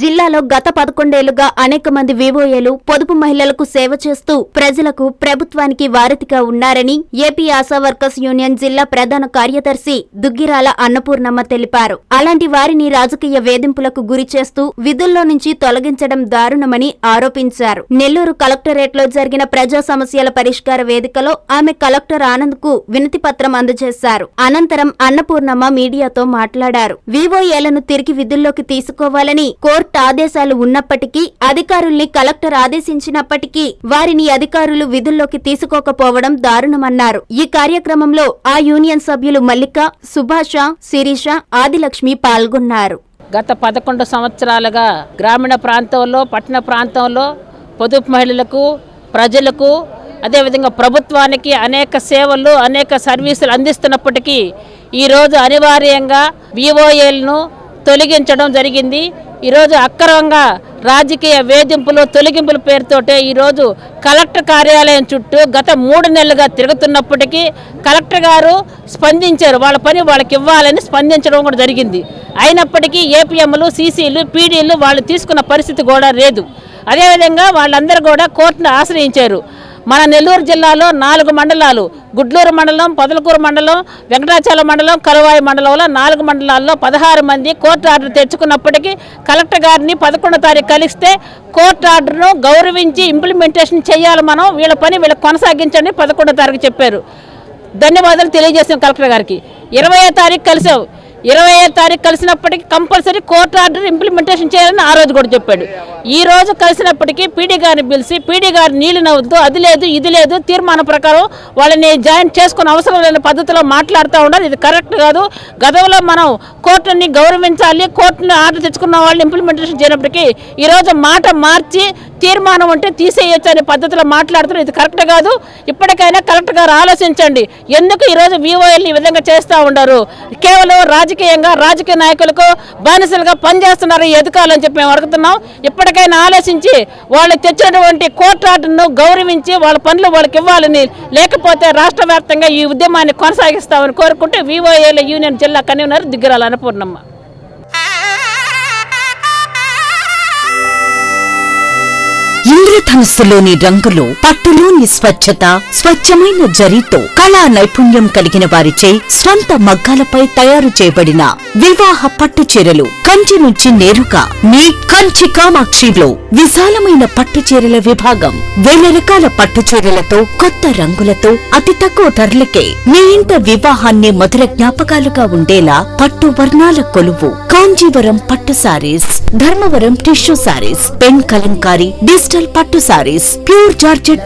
జిల్లాలో గత పదకొండేళ్ళుగా అనేక మంది వివోఏలు పొదుపు మహిళలకు సేవ చేస్తూ ప్రజలకు ప్రభుత్వానికి వారధిగా ఉన్నారని ఏపీ ఆశా వర్కర్స్ యూనియన్ జిల్లా ప్రధాన కార్యదర్శి దుగ్గిరాల అన్నపూర్ణమ్మ తెలిపారు. అలాంటి వారిని రాజకీయ వేధింపులకు గురి చేస్తూ విధుల్లో నుంచి తొలగించడం దారుణమని ఆరోపించారు. నెల్లూరు కలెక్టరేట్లో జరిగిన ప్రజా సమస్యల పరిష్కార వేదికలో ఆమె కలెక్టర్ ఆనంద్కు వినతి పత్రం అందజేశారు. అనంతరం అన్నపూర్ణమ్మ మీడియాతో మాట్లాడారు. వివోఏలను తిరిగి విధుల్లోకి తీసుకోవాలని కోర్టు ఆదేశాలు ఉన్నప్పటికీ అధికారుల్ని కలెక్టర్ ఆదేశించినప్పటికీ వారిని అధికారులు విధుల్లోకి తీసుకోకపోవడం దారుణమన్నారు. ఈ కార్యక్రమంలో ఆ యూనియన్ సభ్యులు మల్లిక సుభాష శిరీష ఆదిలక్ష్మి పాల్గొన్నారు. గత పదకొండు సంవత్సరాలుగా గ్రామీణ ప్రాంతంలో పట్టణ ప్రాంతంలో పొదుపు మహిళలకు ప్రజలకు అదేవిధంగా ప్రభుత్వానికి అనేక సేవలు అనేక సర్వీసులు అందిస్తున్నప్పటికీ ఈరోజు అనివార్యంగా విఓఏలను తొలగించడం జరిగింది. ఈరోజు అక్రమంగా రాజకీయ వేధింపులు తొలగింపుల పేరుతోటే ఈరోజు కలెక్టర్ కార్యాలయం చుట్టూ గత మూడు నెలలుగా తిరుగుతున్నప్పటికీ కలెక్టర్ గారు స్పందించారు. వాళ్ళ పని వాళ్ళకి ఇవ్వాలని స్పందించడం కూడా జరిగింది. అయినప్పటికీ ఏపీఎంలు సీసీలు పీడీలు వాళ్ళు తీసుకున్న పరిస్థితి కూడా లేదు. అదేవిధంగా వాళ్ళందరూ కూడా కోర్టును ఆశ్రయించారు. మన నెల్లూరు జిల్లాలో నాలుగు మండలాలు గుడ్లూరు మండలం పొదలకూరు మండలం వెంకటాచలం మండలం కరువాయి మండలంలో నాలుగు మండలాల్లో పదహారు మంది కోర్టు ఆర్డర్ తెచ్చుకున్నప్పటికీ కలెక్టర్ గారిని పదకొండో తారీఖు కలిస్తే కోర్టు ఆర్డర్ను గౌరవించి ఇంప్లిమెంటేషన్ చేయాలి మనం వీళ్ళ పని వీళ్ళు కొనసాగించండి పదకొండో తారీఖు చెప్పారు. ధన్యవాదాలు తెలియజేసాం కలెక్టర్ గారికి. ఇరవయో తారీఖు కలిసావు. ఇరవై తారీఖు కలిసినప్పటికీ కంపల్సరీ కోర్టు ఆర్డర్ ఇంప్లిమెంటేషన్ చేయాలని ఆ రోజు కూడా చెప్పాడు. ఈ రోజు కలిసినప్పటికీ పీడీ గారిని పిలిచి పీడీ గారు నీళ్ళు నవ్వుతూ అది లేదు ఇది లేదు తీర్మానం ప్రకారం వాళ్ళని జాయిన్ చేసుకునే అవసరం లేని పద్ధతిలో మాట్లాడుతూ ఉన్నారు. ఇది కరెక్ట్ కాదు. గతంలో మనం కోర్టుని గౌరవించాలి కోర్టుని ఆర్డర్ తెచ్చుకున్న వాళ్ళని ఇంప్లిమెంటేషన్ చేయనప్పటికీ ఈరోజు మాట మార్చి తీర్మానం ఉంటే తీసేయచ్చు అనే పద్ధతిలో మాట్లాడుతున్నారు. ఇది కరెక్ట్ కాదు. ఇప్పటికైనా కలెక్టర్ గారు ఆలోచించండి. ఎందుకు ఈరోజు వివోఎల్ ఈ విధంగా చేస్తూ ఉండరు కేవలం రాజకీయంగా రాజకీయ నాయకులకు బానిసలుగా పనిచేస్తున్నారు ఎదుకాలని చెప్పి మేము అడుగుతున్నాం. ఇప్పటికైనా ఆలోచించి వాళ్ళు తెచ్చినటువంటి కోర్టు గౌరవించి వాళ్ళ పనులు వాళ్ళకి ఇవ్వాలని లేకపోతే రాష్ట్ర వ్యాప్తంగా ఈ ఉద్యమాన్ని కొనసాగిస్తామని కోరుకుంటూ వివోఏల యూనియన్ జిల్లా కన్వీనర్ దిగ్గరాల అన్నపూర్ణమ్మ. ఇంద్రధనుస్సులోని రంగులు పట్టులోని స్వచ్ఛత స్వచ్ఛమైన జరీతో కళా నైపుణ్యం కలిగిన వారిచే స్వంత మగ్గాలపై తయారు చేయబడిన వివాహ పట్టు చీరలు కంచి నుంచి నేరుగా మీ కంచి కామాక్షిలో విశాలమైన పట్టు చీరల విభాగం. వేల రకాల పట్టు చీరలతో కొత్త రంగులతో అతి తక్కువ ధరలకే మీ ఇంట వివాహాన్ని మధుర జ్ఞాపకాలుగా ఉండేలా పట్టు వర్ణాల కొలువు. కాంజీవరం పట్టు saris Dharmavaram tissue saris pen Kalamkari digital పట్టు సారీస్ ప్యూర్ జార్జెట్